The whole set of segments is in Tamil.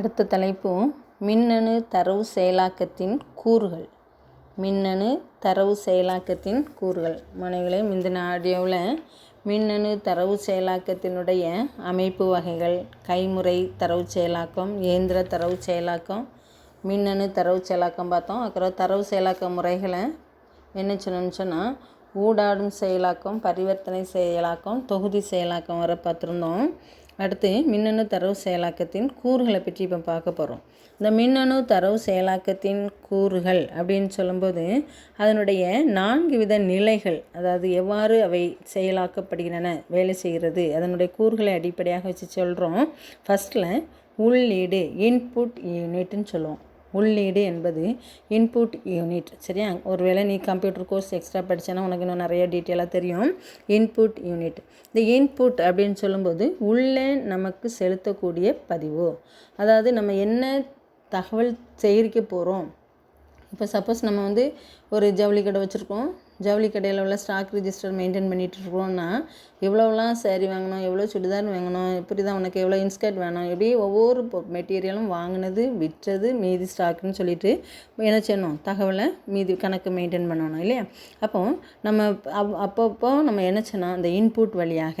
அடுத்த தலைப்பு மின்னணு தரவு செயலாக்கத்தின் கூறுகள். மின்னணு தரவு செயலாக்கத்தின் கூறுகள். மாணவர்களே முந்தின ஆடியோவில் மின்னணு தரவு செயலாக்கத்தினுடைய அமைப்பு வகைகள் கைமுறை தரவு செயலாக்கம் இயந்திர தரவு செயலாக்கம் மின்னணு தரவு செயலாக்கம் பார்த்தோம். அப்புறம் தரவு செயலாக்க முறைகளை என்ன சொன்னோம்னு சொன்னால் ஊடாடும் செயலாக்கம் பரிவர்த்தனை செயலாக்கம் தொகுதி செயலாக்கம் வர பார்த்துருந்தோம். அடுத்து மின்னணு தரவு செயலாக்கத்தின் கூறுகளை பற்றி இப்போ பார்க்க போகிறோம் இந்த மின்னணு தரவு செயலாக்கத்தின் கூறுகள் அப்படின்னு சொல்லும்போது அதனுடைய நான்கு வித நிலைகள் அதாவது எவ்வாறு அவை செயலாக்கப்படுகின்றன வேலை செய்கிறது அதனுடைய கூறுகளை அடிப்படையாக வச்சு சொல்கிறோம் ஃபஸ்ட்டில் உள்ளீடு இன்புட் யூனிட்னு சொல்லுவோம். உள்ளீடு என்பது இன்புட் யூனிட் சரியா? ஒருவேளை நீ கம்ப்யூட்டர் கோர்ஸ் எக்ஸ்ட்ரா படித்தேன்னா உனக்கு இன்னும் நிறைய டீட்டெயிலாக தெரியும். இன்புட் யூனிட் இந்த இன்புட் அப்படின்னு சொல்லும்போது உள்ளே நமக்கு செலுத்தக்கூடிய பதிவு. அதாவது நம்ம என்ன தகவல் சேகரிக்க போகிறோம் இப்போ சப்போஸ் நம்ம வந்து ஒரு ஜவுளி கடை வச்சுருக்கோம். ஜவுளி கடையில் உள்ள ஸ்டாக் ரிஜிஸ்டர் மெயின்டைன் பண்ணிகிட்டு இருக்கோம்னா எவ்வளோலாம் சேரீ வாங்கணும் எவ்வளோ சுடிதார் வாங்கணும் இப்படி தான் உனக்கு எவ்வளோ இன்ஸ்கர்ட் வேணும்? இப்படி ஒவ்வொரு மெட்டீரியலும் வாங்கினது விற்றது மீதி ஸ்டாக்குன்னு சொல்லிட்டு என்ன செய்யணும்? தகவலை மீதி கணக்கு மெயின்டைன் பண்ணணும் இல்லையா? அப்போ நம்ம அப் அப்பப்போ நம்ம என்ன அந்த இன்புட் வழியாக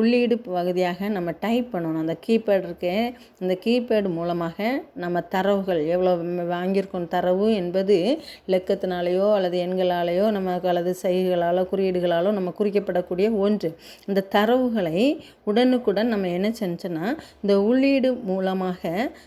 உள்ளீடு பகுதியாக நம்ம டைப் பண்ணணும். அந்த கீபேட் இருக்கு. அந்த கீபேடு மூலமாக நம்ம தரவுகள் எவ்வளோ வாங்கியிருக்கோம் தரவு என்பது இலக்கத்தினாலேயோ அல்லது எண்களாலேயோ நமக்கு அல்லது செய்களாலோ குறியீடுகளாலோ நம்ம குறிக்கப்படக்கூடிய ஒன்று. இந்த தரவுகளை உடனுக்குடன் நம்ம என்ன செஞ்சோன்னா இந்த உள்ளீடு மூலமாக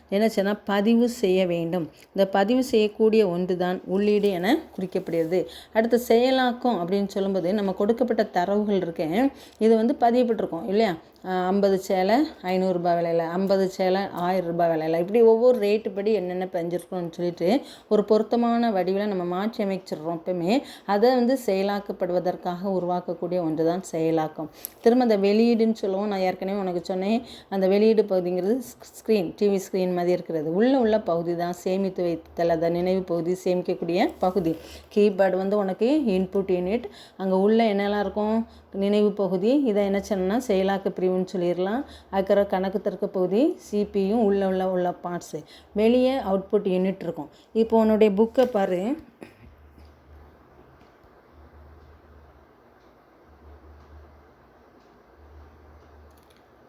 என்ன செய்யணும் பதிவு செய்ய வேண்டும். இந்த பதிவு செய்யக்கூடிய ஒன்று தான் உள்ளீடு என குறிக்கப்படுகிறது. அடுத்து செயலாக்கம் அப்படின்னு சொல்லும்போது நம்ம கொடுக்கப்பட்ட தரவுகள் இருக்கேன் இது வந்து பதியப்பட்டிருக்கோம் இல்லையா? ஐம்பது சேலை ஐநூறுரூபா விலையில். ஐம்பது சேலை ஆயிரரூபா விலையில். இப்படி ஒவ்வொரு ரேட்டு படி என்னென்ன பஞ்சிருக்கோம்னு சொல்லிட்டு ஒரு பொருத்தமான வடிவில் நம்ம மாற்றி அமைச்சிடுறோம் எப்பவுமே அதை வந்து செயலாக்கப்படுவதற்காக உருவாக்கக்கூடிய ஒன்று தான் செயலாக்கம். திரும்ப அந்த வெளியீடுன்னு சொல்லுவோம். நான் ஏற்கனவே உனக்கு சொன்னேன். அந்த வெளியீடு பகுதிங்கிறது ஸ்க்ரீன் டிவி ஸ்க்ரீன் மாதிரி இருக்கிறது. உள்ளே உள்ள பகுதி தான் சேமித்து வைத்தல் அதை நினைவு பகுதி சேமிக்கக்கூடிய பகுதி. கீபேர்டு வந்து உனக்கு இன்புட் யூனிட் அங்கே உள்ளே என்னெல்லாம் இருக்கும்? நினைவு பகுதி. இதை என்ன சொன்னால் செயலாக்க பிரிவுன்னு சொல்லிடலாம். அதுக்கிற கணக்கு தர்க்க பகுதி சிபியும் உள்ள உள்ள உள்ள பார்ட்ஸு வெளியே அவுட்புட் யூனிட் இருக்கும். இப்போ உன்னுடைய புக்கை பாரு.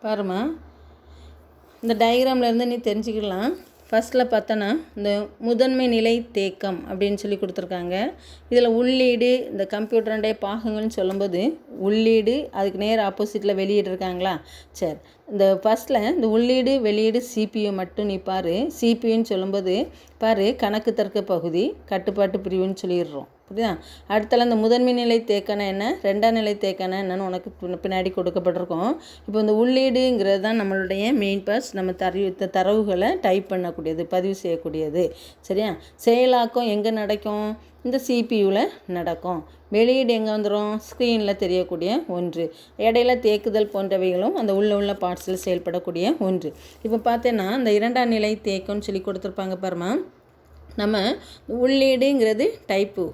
பாருமா இந்த டயக்ராம்லேருந்து நீ தெரிஞ்சுக்கலாம் ஃபஸ்ட்டில் பார்த்தோன்னா இந்த முதன்மை நிலை தேக்கம் அப்படின்னு சொல்லி கொடுத்துருக்காங்க. இதில் உள்ளீடு இந்த கம்ப்யூட்டருடைய பாகங்கள்னு சொல்லும்போது உள்ளீடு அதுக்கு நேர் ஆப்போசிட்டில் வெளியீடு இருக்காங்களா சரி. இந்த ஃபஸ்ட்டில் இந்த உள்ளீடு வெளியீடு சிபியு மட்டும் நீ பாரு. சிபியுன்னு சொல்லும்போது பாரு கணக்கு தர்க்க பகுதி கட்டுப்பாட்டு பிரிவுன்னு சொல்லிடுறோம். புரியுதா? அடுத்தால அந்த முதன்மை நிலை தேக்கணம் என்ன ரெண்டாம் நிலை தேக்கணம் என்னன்னு உனக்கு பின்னாடி கொடுக்கப்பட்டிருக்கோம். இப்போ இந்த உள்ளீடுங்கிறது தான் நம்மளுடைய மெயின் பர்ஸ் நம்ம தரவு தரவுகளை டைப் பண்ணக்கூடியது பதிவு செய்யக்கூடியது. சரியா? செயலாக்கம் எங்கே நடக்கும்? இந்த சிபியூவில் நடக்கும். வெளியீடு எங்கே வந்துடும் ஸ்க்ரீனில் தெரியக்கூடிய ஒன்று. இடையில தேக்குதல் போன்றவைகளும் அந்த உள்ள உள்ள பார்ட்ஸில் செயல்படக்கூடிய ஒன்று. இப்போ பார்த்தேன்னா இந்த இரண்டாம் நிலை தேக்கம்னு சொல்லி கொடுத்துருப்பாங்க பாருமா நம்ம உள்ளீடுங்கிறது டைப்பு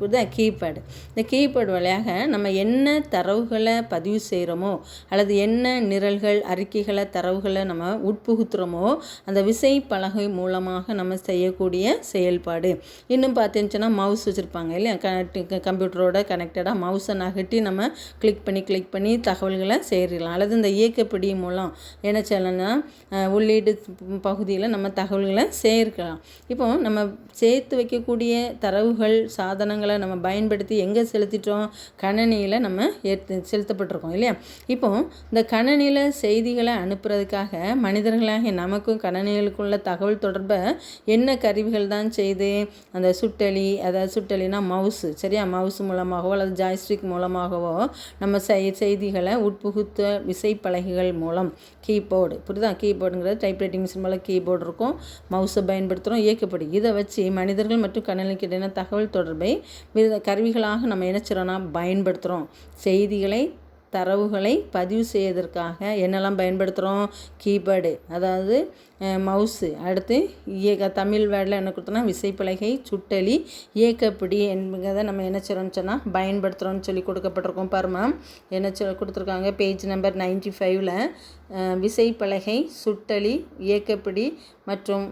புரியுதா கீபேடு இந்த கீபேடு வழியாக நம்ம என்ன தரவுகளை பதிவு செய்கிறோமோ அல்லது என்ன நிரல்கள் அறிக்கைகளை தரவுகளை நம்ம உட்புகுத்துறோமோ அந்த விசை பலகை மூலமாக நம்ம செய்யக்கூடிய செயல்பாடு. இன்னும் பார்த்துச்சுன்னா மவுஸ் வச்சுருப்பாங்க இல்லையா? கம்ப்யூட்டரோட கனெக்டடாக மவுஸை நகட்டி நம்ம கிளிக் பண்ணி கிளிக் பண்ணி தகவல்களை சேரலாம். அல்லது இந்த இயக்கப்படி மூலம் என்ன செய்யலாம்னா உள்ளீடு பகுதியில் நம்ம தகவல்களை சேர்க்கலாம். இப்போ நம்ம சேர்த்து வைக்கக்கூடிய தரவுகள் சாதனங்களை தகவல்களை நம்ம பயன்படுத்தி எங்கே செலுத்திட்டோம்? கணனியில் நம்ம ஏற்று செலுத்தப்பட்டிருக்கோம் இல்லையா? இப்போ இந்த கணனியில் செய்திகளை அனுப்புறதுக்காக மனிதர்களாகிய நமக்கும் கணனிகளுக்குள்ள தகவல் தொடர்பை என்ன கருவிகள் தான் செய்து அந்த சுட்டலி அதாவது சுட்டலினா மவுஸு சரியா? மவுஸ் மூலமாகவோ அல்லது ஜாய்ஸ்டிக் மூலமாகவோ நம்ம செய் செய்திகளை உட்புகுத்த விசைப்பலகைகள் மூலம் கீபோர்டு புரியுதா? கீபோர்டுங்கிறது டைப்ரைட்டிங் மிஷின் மேலே கீபோர்டு இருக்கும். மவுஸை பயன்படுத்துகிறோம் இயக்கப்படி இதை வச்சு மனிதர்கள் மற்றும் கணனிக்கு தகவல் தொடர்பை வித கருவிகளாக நம்ம நினச்சிரோன்னா பயன்படுத்துகிறோம் செய்திகளை தரவுகளை பதிவு செய்வதற்காக என்னெல்லாம் பயன்படுத்துகிறோம் கீபேர்டு அதாவது மவுஸு அடுத்து இயக்க தமிழ் வேர்டில் என்ன கொடுத்தோன்னா விசைப்பலகை சுட்டலி இயக்கப்பிடி என்பதை நம்ம என்ன செய்கிறோம்னு சொன்னால் பயன்படுத்துகிறோம்னு சொல்லி கொடுக்கப்பட்டிருக்கோம். பாருமா என்ன சொல் கொடுத்துருக்காங்க? பேஜ் நம்பர் நைன்டி ஃபைவ்ல விசைப்பலகை சுட்டலி இயக்கப்பிடி மற்றும்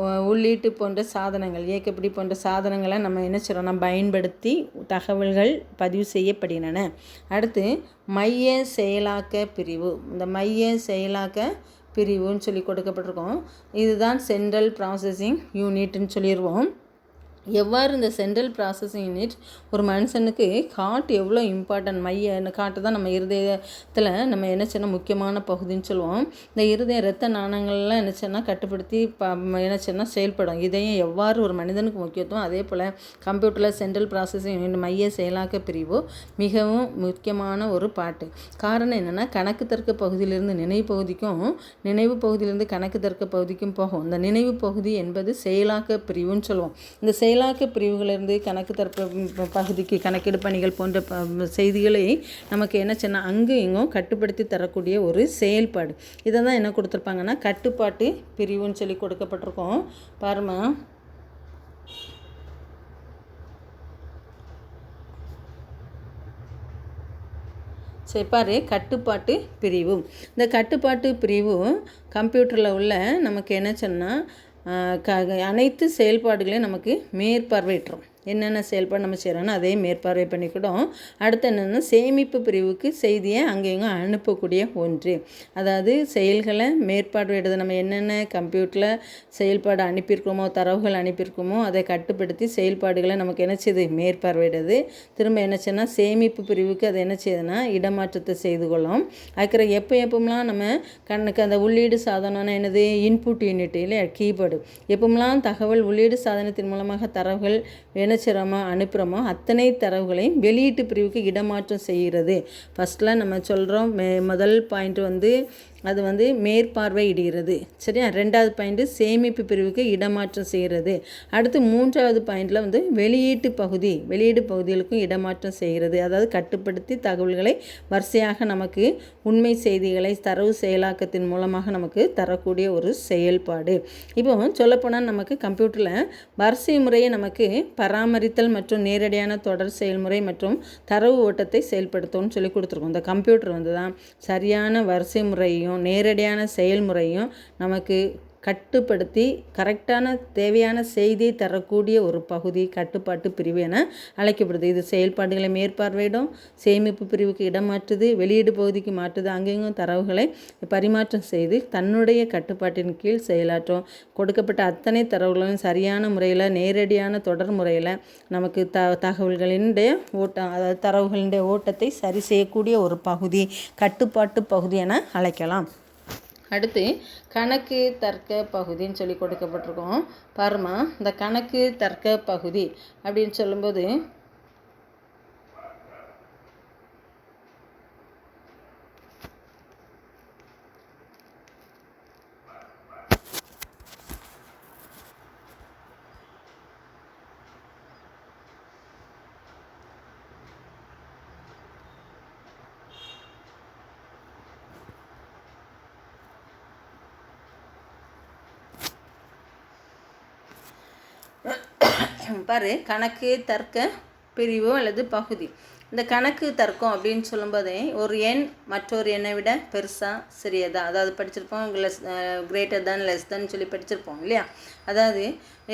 உள்ளீட்டு போன்ற சாதனங்கள் இயக்கப்படி போன்ற சாதனங்களை நம்ம என்ன செய்கிறோம் பயன்படுத்தி தகவல்கள் பதிவு செய்யப்படுகின்றன. அடுத்து மைய செயலாக்க பிரிவு. இந்த மைய செயலாக்க பிரிவுன்னு சொல்லி கொடுக்கப்பட்டிருக்கோம். இதுதான் சென்ட்ரல் ப்ராசஸிங் யூனிட்னு சொல்லிடுவோம். எவ்வாறு இந்த சென்ட்ரல் ப்ராசஸிங் யூனிட் ஒரு மனுஷனுக்கு காட்டு எவ்வளோ இம்பார்ட்டன்ட் மைய காட்டு தான் நம்ம இருதயத்தில் நம்ம என்ன செய்யணும்? முக்கியமான பகுதின்னு சொல்லுவோம். இந்த இருதய ரத்த நாணங்கள்லாம் என்ன செய்யணும் கட்டுப்படுத்தி ப என்ன செயல்படும். இதயம் எவ்வாறு ஒரு மனிதனுக்கு முக்கியத்துவம்? அதே போல் கம்ப்யூட்டரில் சென்ட்ரல் ப்ராசஸிங் யூனிட் மைய செயலாக்க பிரிவு மிகவும் முக்கியமான ஒரு பாட்டு. காரணம் என்னென்னா கணக்கு தர்க்க பகுதியிலிருந்து நினைவு பகுதிக்கும் நினைவு பகுதியிலிருந்து கணக்கு தர்க்க பகுதிக்கும் போகும். இந்த நினைவு பகுதி என்பது செயலாக்க பிரிவுன்னு சொல்லுவோம். இந்த செயல் செயலாக்க பிரிவுகளிலிருந்து கணக்கு தரப்பு பகுதிக்கு கணக்கெடு பணிகள் போன்ற செய்திகளை நமக்கு என்ன சொன்னால் அங்கும் இங்கும் கட்டுப்படுத்தி தரக்கூடிய ஒரு செயல்பாடு. இதை தான் என்ன கொடுத்துருப்பாங்கன்னா கட்டுப்பாட்டு பிரிவுன்னு சொல்லி கொடுக்கப்பட்டிருக்கோம். பாருமா. சரி பாரு. கட்டுப்பாட்டு பிரிவு. இந்த கட்டுப்பாட்டு பிரிவு கம்ப்யூட்டரில் உள்ள நமக்கு என்ன சொன்னால் க அனைத்து செயல்பாடுகளையும் நமக்கு மேற்பார்வையிட்டுரும் என்னென்ன செயல்பாடு நம்ம செய்கிறோன்னா அதே மேற்பார்வை பண்ணிக்கிடும் அடுத்து என்னென்னா சேமிப்பு பிரிவுக்கு செய்தியை அங்கேயும் அனுப்பக்கூடிய ஒன்று. அதாவது செயல்களை மேற்பார்வையிடுது நம்ம என்னென்ன கம்ப்யூட்டரில் செயல்பாடு அனுப்பியிருக்கோமோ தரவுகள் அனுப்பியிருக்கோமோ அதை கட்டுப்படுத்தி செயல்பாடுகளை நமக்கு என்ன செய்யுது மேற்பார்வையிடுது திரும்ப என்ன சேமிப்பு பிரிவுக்கு அது என்ன செய்யுதுன்னா இடமாற்றத்தை செய்து கொள்ளும் அதுக்கிற எப்போ எப்போம்லாம் நம்ம கண்ணுக்கு அந்த உள்ளீடு சாதனம்னா என்னது? இன்புட் யூனிட் இல்லை கீபோர்டு எப்போம்லாம் தகவல் உள்ளீடு சாதனத்தின் மூலமாக தரவுகள் என்ன அனுப்புகிறோமோ அத்தனை தரவுகளையும் வெளியீட்டு பிரிவுக்கு இடமாற்றம் செய்கிறது. ஃபஸ்ட்டில் நம்ம சொல்கிறோம் முதல் பாயிண்ட் வந்து அது வந்து மேற்பார்வையிடுகிறது சரியா? ரெண்டாவது பாயிண்ட்டு சேமிப்பு பிரிவுக்கு இடமாற்றம் செய்கிறது. அடுத்து மூன்றாவது பாயிண்டில் வந்து வெளியீட்டு பகுதி வெளியீடு பகுதிகளுக்கும் இடமாற்றம் செய்கிறது. அதாவது கட்டுப்படுத்தி தகவல்களை வரிசையாக நமக்கு உண்மை செய்திகளை தரவு செயலாக்கத்தின் மூலமாக நமக்கு தரக்கூடிய ஒரு செயல்பாடு. இப்போ சொல்லப்போனால் நமக்கு கம்ப்யூட்டரில் வரிசை முறையை நமக்கு பராமரித்தல் மற்றும் நேரடியான தொடர் செயல்முறை மற்றும் தரவு ஓட்டத்தை செயல்படுத்தும்னு சொல்லி கொடுத்துருக்கோம். இந்த கம்ப்யூட்டர் வந்து தான் சரியான வரிசை முறையும் நேரடியான செயல்முறையும் நமக்கு கட்டுப்படுத்தி கரெக்டான தேவையான செய்தியை தரக்கூடிய ஒரு பகுதி கட்டுப்பாட்டு பிரிவு என அழைக்கப்படுது. இது செயல்பாடுகளை மேற்பார்வையிடும் சேமிப்பு பிரிவுக்கு இடம் மாற்றுது வெளியீடு பகுதிக்கு மாற்றுது. அங்கெங்கும் தரவுகளை பரிமாற்றம் செய்து தன்னுடைய கட்டுப்பாட்டின் கீழ் செயலாற்றும். கொடுக்கப்பட்ட அத்தனை தரவுகளும் சரியான முறையில் நேரடியான தொடர் முறையில் நமக்கு த தகவல்களினுடைய ஓட்டம் அதாவது தரவுகளினுடைய ஓட்டத்தை சரி செய்யக்கூடிய ஒரு பகுதி கட்டுப்பாட்டு பகுதி என அழைக்கலாம். அடுத்து கணக்கு தர்க்க பகுதின்னு சொல்லி கொடுக்கப்பட்டிருக்கோம். பாருமா இந்த கணக்கு தர்க்க பகுதி அப்படின்னு சொல்லும்போது பாரு. கணக்கு தர்க்க பிரிவு அல்லது பகுதி. இந்த கணக்கு தர்க்கம் அப்படின்னு சொல்லும்போதே ஒரு எண் மற்றொரு எண்ணை விட பெருசாக சிறியதா. அதாவது படிச்சிருப்போம் லெஸ் கிரேட்டர் தான் லெஸ் தான் சொல்லி படிச்சிருப்போம் இல்லையா? அதாவது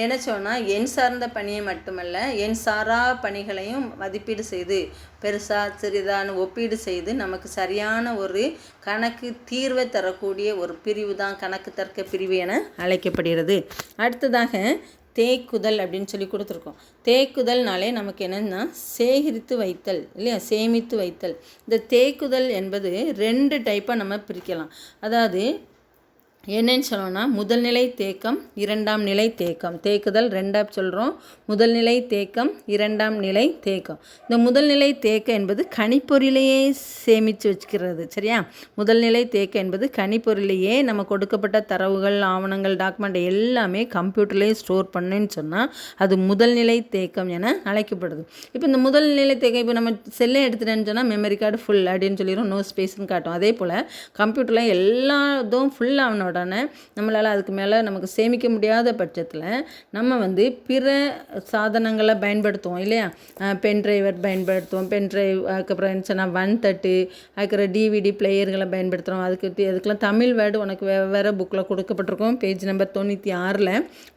என்ன சொன்னால் எண் சார்ந்த பணியை மட்டுமல்ல எண் சாரா பணிகளையும் மதிப்பீடு செய்து பெருசாக சிறிதான்னு ஒப்பீடு செய்து நமக்கு சரியான ஒரு கணக்கு தீர்வை தரக்கூடிய ஒரு பிரிவு தான் கணக்கு தர்க்க பிரிவு என அழைக்கப்படுகிறது. அடுத்ததாக தேக்குதல் அப்படின்னு சொல்லி கொடுத்துருக்கோம். தேக்குதல்னாலே நமக்கு என்னென்னா சேகரித்து வைத்தல் இல்லையா? சேமித்து வைத்தல். இந்த தேக்குதல் என்பது ரெண்டு டைப்பாக நம்ம பிரிக்கலாம். அதாவது என்னன்னு சொல்லணும்னா முதல் நிலை தேக்கம் இரண்டாம் நிலை தேக்கம். தேக்குதல் ரெண்டாக சொல்கிறோம் முதல் நிலை தேக்கம் இரண்டாம் நிலை தேக்கம். இந்த முதல் நிலை தேக்கம் என்பது கணிப்பொருளையே சேமித்து வச்சுக்கிறது சரியா? முதல் நிலை தேக்கம் என்பது கணிப்பொருளையே நம்ம கொடுக்கப்பட்ட தரவுகள் ஆவணங்கள் டாக்குமெண்ட் எல்லாமே கம்ப்யூட்டர்லேயே ஸ்டோர் பண்ணுன்னு சொன்னால் அது முதல் நிலை தேக்கம் என அழைக்கப்படுது. இப்போ இந்த முதல் நிலை தேக்கம் இப்போ நம்ம செல்லை எடுத்துட்டேன்னு சொன்னால் மெமரி கார்டு ஃபுல் அப்படின்னு சொல்லிடும் நோ ஸ்பேஸ்னு காட்டும். அதே போல் கம்ப்யூட்டரில் எல்லா இதுவும் ஃபுல் ஆன உடனே நம்மளால் அதுக்கு மேலே நமக்கு சேமிக்க முடியாத பட்சத்தில் நம்ம வந்து பிற சாதனங்களை பயன்படுத்துவோம் இல்லையா? பென் டிரைவர் பயன்படுத்துவோம். பென் டிரைவ் அதுக்கப்புறம் என்ன சொன்னால் ஒன் தட்டு அதுக்கப்புறம் டிவிடி பிளேயர்களை பயன்படுத்துகிறோம் அதுக்கு அதுக்கெலாம் அதுக்கெல்லாம் தமிழ் வேர்டு உனக்கு வே வேறு புக்கில் கொடுக்கப்பட்டிருக்கும். பேஜ் நம்பர் தொண்ணூற்றி ஆறில்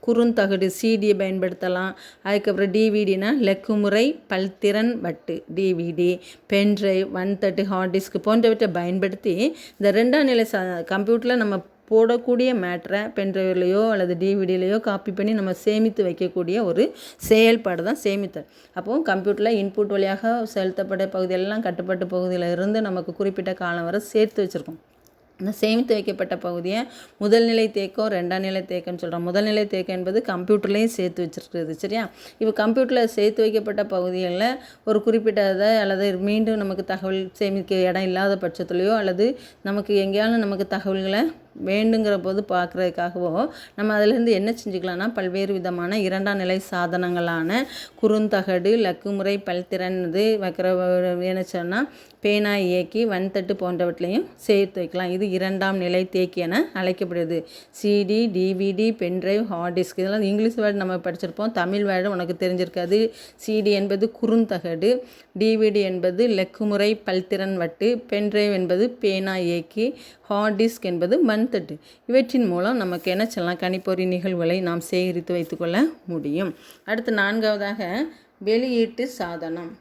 குறுந்தகடு சிடியை பயன்படுத்தலாம். அதுக்கப்புறம் டிவிடினா லெக்குமுறை பல்திறன் வட்டு டிவிடி பென் டிரைவ் ஒன் தட்டு ஹார்ட் டிஸ்க் போன்றவற்றை பயன்படுத்தி இந்த ரெண்டாம் நிலை சா கம்ப்யூட்டரில் நம்ம போடக்கூடிய மேட்ரை பென்ட்ரைவ்லையோ அல்லது டிவிடிலையோ காப்பி பண்ணி நம்ம சேமித்து வைக்கக்கூடிய ஒரு செயல்பாடு தான் சேமித்தல். அப்போது கம்ப்யூட்டரில் இன்புட் வழியாக செலுத்தப்பட்ட பகுதியெல்லாம் கட்டுப்பட்ட பகுதியில் இருந்து நமக்கு குறிப்பிட்ட காலம் வரை சேர்த்து வச்சுருக்கோம். இந்த சேமித்து வைக்கப்பட்ட பகுதியை முதல் நிலை தேக்கம் ரெண்டாம் நிலை தேக்கம்னு சொல்கிறோம் முதல் நிலை தேக்கம் என்பது கம்ப்யூட்டர்லேயும் சேர்த்து வச்சிருக்கிறது சரியா? இப்போ கம்ப்யூட்டரில் சேர்த்து வைக்கப்பட்ட பகுதிகளில் ஒரு குறிப்பிட்டதை அல்லது மீண்டும் நமக்கு தகவல் சேமிக்க இடம் இல்லாத பட்சத்துலையோ அல்லது நமக்கு எங்கேயாலும் நமக்கு தகவல்களை வேண்டுங்கிற போது பார்க்குறதுக்காகவும் நம்ம அதிலேருந்து என்ன செஞ்சுக்கலாம்னா பல்வேறு விதமான இரண்டாம் நிலை சாதனங்களான குறுந்தகடு லக்குமுறை பல்திறன் இது வைக்கிற என்ன சொன்னால் பேனா இயக்கி வன்தட்டு போன்றவற்றையும் சேர்த்து வைக்கலாம். இது இரண்டாம் நிலை தேக்கி என அழைக்கப்படுது. CD DVD pendrive hard disk இதெல்லாம் இங்கிலீஷ் வேர்டு நம்ம படிச்சிருப்போம். தமிழ் வேர்டு உனக்கு தெரிஞ்சிருக்காது. சிடி என்பது குறுந்தகடு டிவிடி என்பது லெக்குமுறை பல்திறன் வட்டு பென்ட்ரைவ் என்பது பேனா இயக்கி ஹார்ட் டிஸ்க் என்பது மண்தட்டு இவற்றின் மூலம் நமக்கு என்ன சொல்லலாம்? கணிப்பொறி நிகழ்வுகளை நாம் சேகரித்து வைத்துக்கொள்ள முடியும். அடுத்து நான்காவதாக வெளியீட்டு சாதனம்.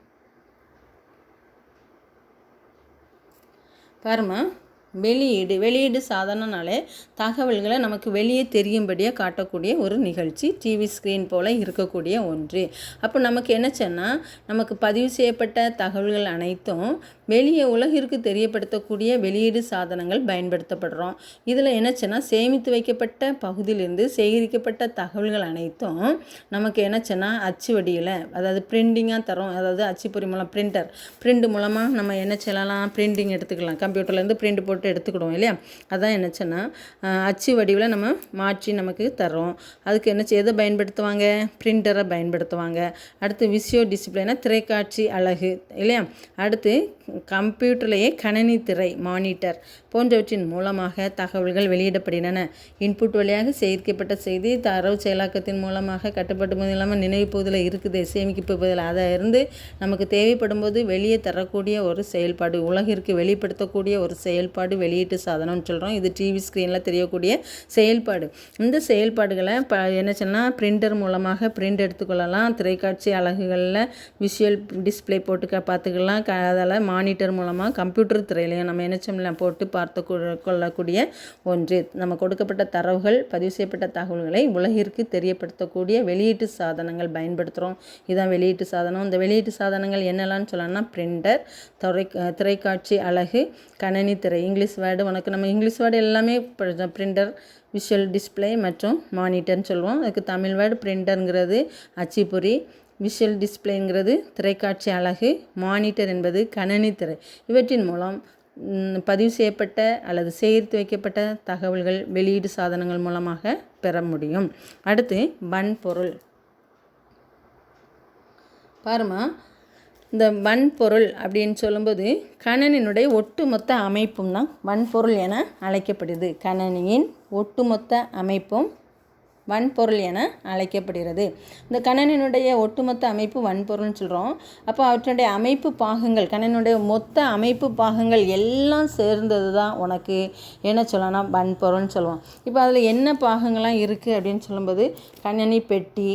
பாருமா வெளியீடு. வெளியீடு சாதனம்னாலே தகவல்களை நமக்கு வெளியே தெரியும்படியாக காட்டக்கூடிய ஒரு நிகழ்ச்சி. டிவி ஸ்க்ரீன் போல் இருக்கக்கூடிய ஒன்று. அப்போ நமக்கு என்ன சொன்னால் நமக்கு பதிவு செய்யப்பட்ட தகவல்கள் அனைத்தும் வெளியே உலகிற்கு தெரியப்படுத்தக்கூடிய வெளியீடு சாதனங்கள் பயன்படுத்தப்படுறோம். இதில் என்னச்சுன்னா சேமித்து வைக்கப்பட்ட பகுதியிலிருந்து சேகரிக்கப்பட்ட தகவல்கள் அனைத்தும் நமக்கு என்னச்சுன்னா அச்சு வடிவில் அதாவது பிரிண்டிங்காக தரோம். அதாவது அச்சுப்பொறி மூலம் பிரிண்டர் பிரிண்ட் மூலமாக நம்ம என்ன செய்யலாம்? பிரிண்டிங் எடுத்துக்கலாம். கம்ப்யூட்டர்லேருந்து பிரிண்ட் போட்டு எடுத்துக்கிடுவோம் இல்லையா? அதான் என்னச்சுன்னா அச்சு வடிவில் நம்ம மாற்றி நமக்கு தரோம் அதுக்கு என்ன செய்ய எதை பயன்படுத்துவாங்க? பிரிண்டரை பயன்படுத்துவாங்க. அடுத்து விசியோ டிசிப்ளினா திரைக்காட்சி அழகு இல்லையா? அடுத்து கம்ப்யூட்டர்லேயே கணனி திரை மானிட்டர் போன்றவற்றின் மூலமாக தகவல்கள் வெளியிடப்படுகின்றன. இன்புட் வழியாக சேகரிக்கப்பட்ட செய்தி தரவு செயலாக்கத்தின் மூலமாக கட்டுப்பாட்டு இல்லாமல் நினைவு இருக்குது சேமிப்பு அதை இருந்து நமக்கு தேவைப்படும் போது வெளியே தரக்கூடிய ஒரு செயல்பாடு உலகிற்கு வெளிப்படுத்தக்கூடிய ஒரு செயல்பாடு வெளியீட்டு சாதனம்னு சொல்கிறோம் இது டிவி ஸ்க்ரீனில் தெரியக்கூடிய செயல்பாடு. இந்த செயல்பாடுகளை ப என்ன சொன்னால் பிரிண்டர் மூலமாக பிரிண்ட் எடுத்துக்கொள்ளலாம் திரைக்காட்சி அலகுகளில் விஷுவல் டிஸ்ப்ளே போட்டு பார்த்துக்கலாம். க அதில் மானிட்டர் மூலமாக கம்ப்யூட்டர் திரையிலையும் நம்ம என்ன போட்டு பார்த்து கொள்ளக்கூடிய ஒன்று. நம்ம கொடுக்கப்பட்ட தரவுகள் பதிவு செய்யப்பட்ட தகவல்களை உலகிற்கு தெரியப்படுத்தக்கூடிய வெளியீட்டு சாதனங்கள் பயன்படுத்துகிறோம் இதுதான் வெளியீட்டு சாதனம். இந்த வெளியீட்டு சாதனங்கள் என்னெல்லாம்னு சொல்லலாம்னா பிரிண்டர் துறை திரைக்காட்சி அழகு கணனி திரை இங்கிலீஷ் வேர்டு. உனக்கு நம்ம இங்கிலீஷ் வேர்டு எல்லாமே பிரிண்டர் விஷுவல் டிஸ்ப்ளே மற்றும் மானிட்டர்னு சொல்லுவோம். அதுக்கு தமிழ் வேர்டு பிரிண்டருங்கிறது அச்சுப்பொறி விஷுவல் டிஸ்ப்ளேங்கிறது திரைக்காட்சி அழகு மானிட்டர் என்பது கணனி திரை. இவற்றின் மூலம் பதிவு செய்யப்பட்ட அல்லது சேகரித்து வைக்கப்பட்ட தகவல்கள் வெளியீடு சாதனங்கள் மூலமாக பெற முடியும். அடுத்து வன்பொருள். பாருமா இந்த வன்பொருள் அப்படின்னு சொல்லும்போது கணனினுடைய ஒட்டுமொத்த அமைப்பும் தான் வன்பொருள் என அழைக்கப்படுது. கணனியின் ஒட்டுமொத்த அமைப்பும் வன்பொருள் என அழைக்கப்படுகிறது. இந்த கணனினுடைய ஒட்டுமொத்த அமைப்பு வன்பொருள்னு சொல்கிறோம் அப்போ அவற்றினுடைய அமைப்பு பாகங்கள் கணனினுடைய மொத்த அமைப்பு பாகங்கள் எல்லாம் சேர்ந்தது தான் உனக்கு என்ன சொல்லலாம் வன்பொருள்னு சொல்லுவோம். இப்போ அதில் என்ன பாகங்கள்லாம் இருக்குது அப்படின்னு சொல்லும்போது கணனி பெட்டி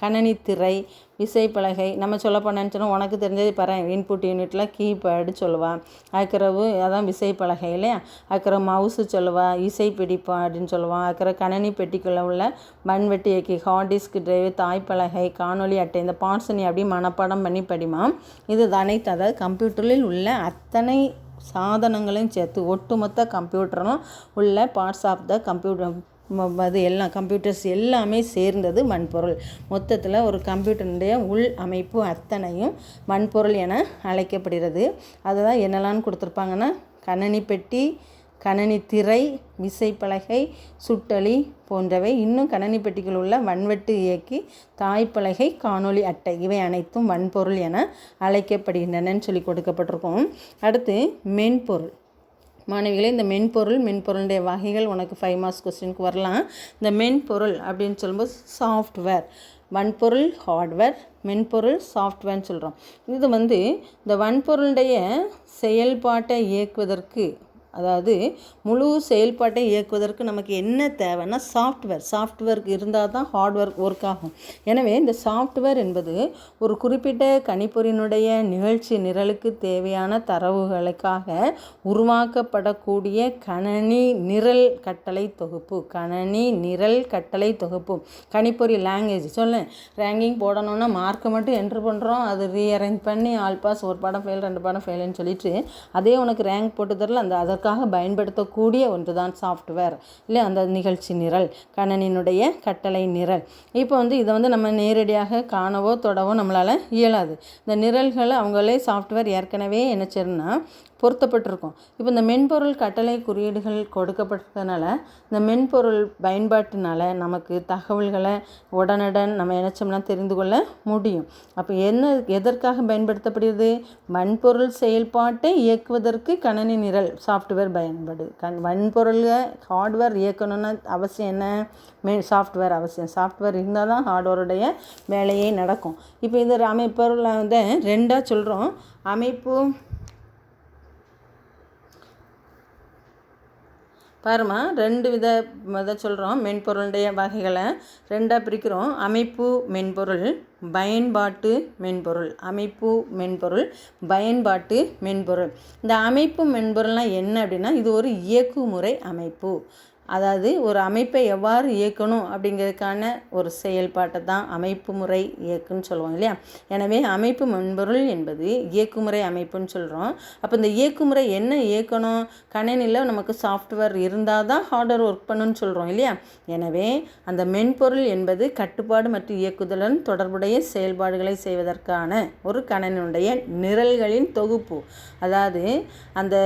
கணனி திரை விசைப்பலகை நம்ம சொல்ல போனேன்னு சொன்னால் உனக்கு தெரிஞ்சது பாரு இன்புட் யூனிட்டில் கீபேடு சொல்லுவாள் அதுக்கிறவு அதான் விசைப்பலகை இல்லையா? அதுக்கிற மவுஸு சொல்லுவா இசைப்பிடிப்பா அப்படின்னு சொல்லுவான் அதுக்கிற கணனி பெட்டிக்குள்ளே உள்ள மண்வெட்டி இயக்கி ஹார்ட் டிஸ்க் டிரைவ் தாய்ப்பலகை காணொளி அட்டை இந்த பார்ட்ஸ் நீ அப்படியே மனப்பாடம் பண்ணி படிமா இது அனைத்து அதாவது கம்ப்யூட்டரில் உள்ள அத்தனை சாதனங்களையும் சேர்த்து ஒட்டுமொத்த கம்ப்யூட்டரும் உள்ள பார்ட்ஸ் ஆஃப் த கம்ப்யூட்டர் அது எல்லாம் கம்ப்யூட்டர்ஸ் எல்லாமே சேர்ந்தது வன்பொருள். மொத்தத்தில் ஒரு கம்ப்யூட்டருடைய உள் அமைப்பு அத்தனையும் வன்பொருள் என அழைக்கப்படுகிறது. அதுதான் என்னெல்லாம்னு கொடுத்துருப்பாங்கன்னா கணனி பெட்டி கணனி திரை விசைப்பலகை சுட்டலி போன்றவை. இன்னும் கணனி பெட்டிகள் உள்ள வன்வெட்டு இயக்கி தாய்ப்பலகை காணொளி அட்டை இவை அனைத்தும் வன்பொருள் என அழைக்கப்படுகின்றனன்னு சொல்லி கொடுக்கப்பட்டிருக்கும். அடுத்து மென்பொருள். மாணவிகளே இந்த மென்பொருள் மென்பொருளுடைய வகைகள் உனக்கு ஃபைவ் மார்க்ஸ் கொஸ்டினுக்கு வரலாம். இந்த மென்பொருள் அப்படின்னு சொல்லும்போது சாஃப்ட்வேர் வன்பொருள் ஹார்ட்வேர் மென்பொருள் சாஃப்ட்வேர்னு சொல்கிறோம் இது வந்து இந்த வன்பொருளுடைய செயல்பாட்டை இயக்குவதற்கு அதாவது முழு செயல்பாட்டை இயக்குவதற்கு நமக்கு என்ன தேவைன்னா சாஃப்ட்வேர் சாஃப்ட்வேர் இருந்தால் தான் ஹார்ட்வேர் ஒர்க் ஆகும். எனவே இந்த சாஃப்ட்வேர் என்பது ஒரு குறிப்பிட்ட கணிப்பொறியினுடைய நிகழ்ச்சி நிரலுக்கு தேவையான தரவுகளுக்காக உருவாக்கப்படக்கூடிய கணனி நிரல் கட்டளை தொகுப்பு. கணனி நிரல் கட்டளை தொகுப்பு. கணிப்பொறி லாங்குவேஜ் சொல்லேன். ரேங்கிங் போடணுன்னா மார்க்கை மட்டும் என்ட்ரு பண்ணுறோம் அது ரீஅரேஞ்ச் பண்ணி ஆல் பாஸ் ஒரு படம் ஃபெயில் ரெண்டு படம் ஃபெயிலுன்னு சொல்லிட்டு அதே உனக்கு ரேங்க் போட்டு தரல அந்த அதை அதற்காக பயன்படுத்தக்கூடிய ஒன்று தான் சாஃப்ட்வேர் இல்லை அந்த நிகழ்ச்சி நிரல் கணனினுடைய கட்டளை நிரல். இப்போ வந்து இதை வந்து நம்ம நேரடியாக காணவோ தொடவோ நம்மளால் இயலாது. இந்த நிரல்களை அவங்களே சாஃப்ட்வேர் ஏற்கனவே என்ன செய்யணும்னா பொருத்தப்பட்டிருக்கும். இப்போ இந்த மென்பொருள் கட்டளை குறியீடுகள் கொடுக்கப்பட்டதுனால இந்த மென்பொருள் பயன்பாட்டினால் நமக்கு தகவல்களை உடனுடன் நம்ம நினச்சோம்னா தெரிந்து கொள்ள முடியும். அப்போ என்ன எதற்காக பயன்படுத்தப்படுகிறது? வன்பொருள் செயல்பாட்டை இயக்குவதற்கு கணனி நிரல் சாஃப்ட்வேர் பயன்படு கண் வன்பொருளை ஹார்ட்வேர் இயக்கணும்னா அவசியம் என்ன? மே சாஃப்ட்வேர் அவசியம். சாஃப்ட்வேர் இருந்தால் தான் ஹார்ட்வேருடைய வேலையே நடக்கும். இப்போ இது அமைப்பொருளை வந்து ரெண்டாக சொல்கிறோம் அமைப்பு பாருமா ரெண்டு வித இதை சொல்கிறோம் மென்பொருளுடைய வகைகளை. ரெண்டாக பிரிக்கிறோம். அமைப்பு மென்பொருள் பயன்பாட்டு மென்பொருள். அமைப்பு மென்பொருள் பயன்பாட்டு மென்பொருள். இந்த அமைப்பு மென்பொருள்னால் என்ன அப்படின்னா இது ஒரு இயக்குமுறை அமைப்பு. அதாவது ஒரு அமைப்பை எவ்வாறு இயக்கணும் அப்படிங்கிறதுக்கான ஒரு செயல்பாட்டை தான் அமைப்பு முறை இயக்குன்னு சொல்லுவோம் இல்லையா? எனவே அமைப்பு மென்பொருள் என்பது இயக்குமுறை அமைப்புன்னு சொல்கிறோம் அப்போ இந்த இயக்குமுறை என்ன இயக்கணும்? கணினியில் நமக்கு சாஃப்ட்வேர் இருந்தால் தான் ஹார்ட்வேர் ஒர்க் பண்ணுன்னு சொல்கிறோம் இல்லையா? எனவே அந்த மென்பொருள் என்பது கட்டுப்பாடு மற்றும் இயக்குதலுடன் தொடர்புடைய செயல்பாடுகளை செய்வதற்கான ஒரு கணினியுடைய நிரல்களின் தொகுப்பு. அதாவது அந்த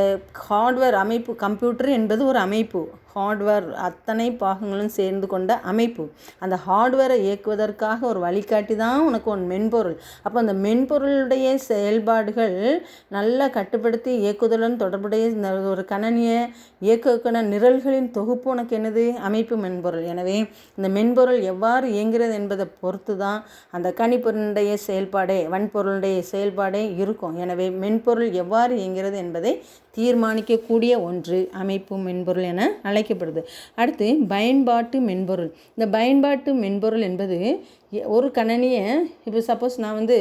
ஹார்ட்வேர் அமைப்பு கம்ப்யூட்டர் என்பது ஒரு அமைப்பு. ஹார்ட்வேர் அத்தனை பாகங்களும் சேர்ந்து கொண்ட அமைப்பு. அந்த ஹார்ட்வேரை இயக்குவதற்காக ஒரு வழிகாட்டி தான் உனக்கு ஒரு மென்பொருள். அப்போ அந்த மென்பொருளுடைய செயல்பாடுகள் நல்லா கட்டுப்படுத்தி இயக்குதலுடன் தொடர்புடைய ஒரு கணனியை இயக்கக்கான நிரல்களின் தொகுப்பு உனக்கு என்னது? அமைப்பு மென்பொருள். எனவே இந்த மென்பொருள் எவ்வாறு இயங்குகிறது என்பதை பொறுத்து தான் அந்த கணிப்பொருளுடைய செயல்பாடே வன்பொருளுடைய செயல்பாடே இருக்கும். எனவே மென்பொருள் எவ்வாறு இயங்குகிறது என்பதை தீர்மானிக்கக்கூடிய ஒன்று அமைப்பு மென்பொருள் என அழைக்கப்படுது. அடுத்து பயன்பாட்டு மென்பொருள். இந்த பயன்பாட்டு மென்பொருள் என்பது ஒரு கணனியை இப்போ சப்போஸ் நான் வந்து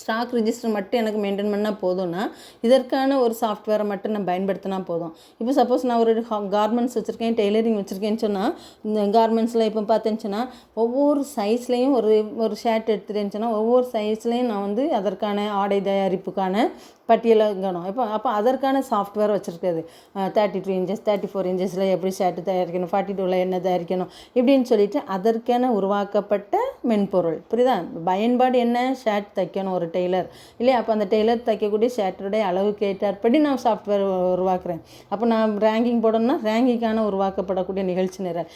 ஸ்டாக் ரிஜிஸ்டர் மட்டும் எனக்கு மெயின்டைன் பண்ணால் போதும்னா இதற்கான ஒரு சாஃப்ட்வேரை மட்டும் நான் பயன்படுத்தினா போதும். இப்போ சப்போஸ் நான் ஒரு கார்மெண்ட்ஸ் வச்சுருக்கேன் டெய்லரிங் வச்சுருக்கேன்னு சொன்னால் இந்த கார்மெண்ட்ஸில் இப்போ பார்த்தேன்னு ஒவ்வொரு சைஸ்லேயும் ஒரு ஒரு ஷர்ட் எடுத்துட்டேன்னு ஒவ்வொரு சைஸ்லேயும் நான் வந்து அதற்கான ஆடை தயாரிப்புக்கான பட்டியலங்கணும் இப்போ அப்போ அதற்கான software வச்சுருக்காது thirty two inches thirty four இன்ச்சஸில் எப்படி ஷர்ட்டு தயாரிக்கணும் ஃபார்ட்டி டூவில் என்ன தயாரிக்கணும் இப்படின்னு சொல்லிட்டு அதற்கான உருவாக்கப்பட்ட மென்பொருள். புரியுதா? பயன்பாடு என்ன? ஷர்ட் தைக்கணும் ஒரு டெய்லர் இல்லையா? அப்போ அந்த டெய்லர் தைக்கக்கூடிய ஷர்ட்டுடைய அளவுக்கு ஏற்றாற்படி நான் சாஃப்ட்வேர் உருவாக்குறேன். அப்போ நான் ரேங்கிங் போடணும்னா ரேங்கிங்கான உருவாக்கப்படக்கூடிய நிகழ்ச்சி நிரல்.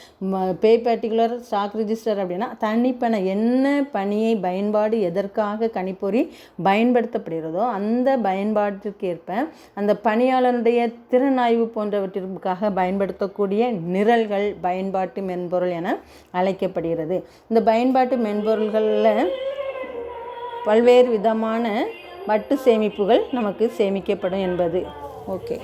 பே பர்டிகுலர் ஸ்டாக் ரிஜிஸ்டர் அப்படின்னா தனிப்பண என்ன பணியை பயன்பாடு எதற்காக கணிப்பொறி பயன்படுத்தப்படுகிறதோ அந்த பயன் பயன்பாட்டிற்கேற்ப அந்த பணியாளனுடைய திறனாய்வு போன்றவற்றிற்காக பயன்படுத்தக்கூடிய நிரல்கள் பயன்பாட்டு மென்பொருள் என அழைக்கப்படுகிறது. இந்த பயன்பாட்டு மென்பொருள்களில் பல்வேறு விதமான வட்டு சேமிப்புகள் நமக்கு சேமிக்கப்படும் என்பது. ஓகே.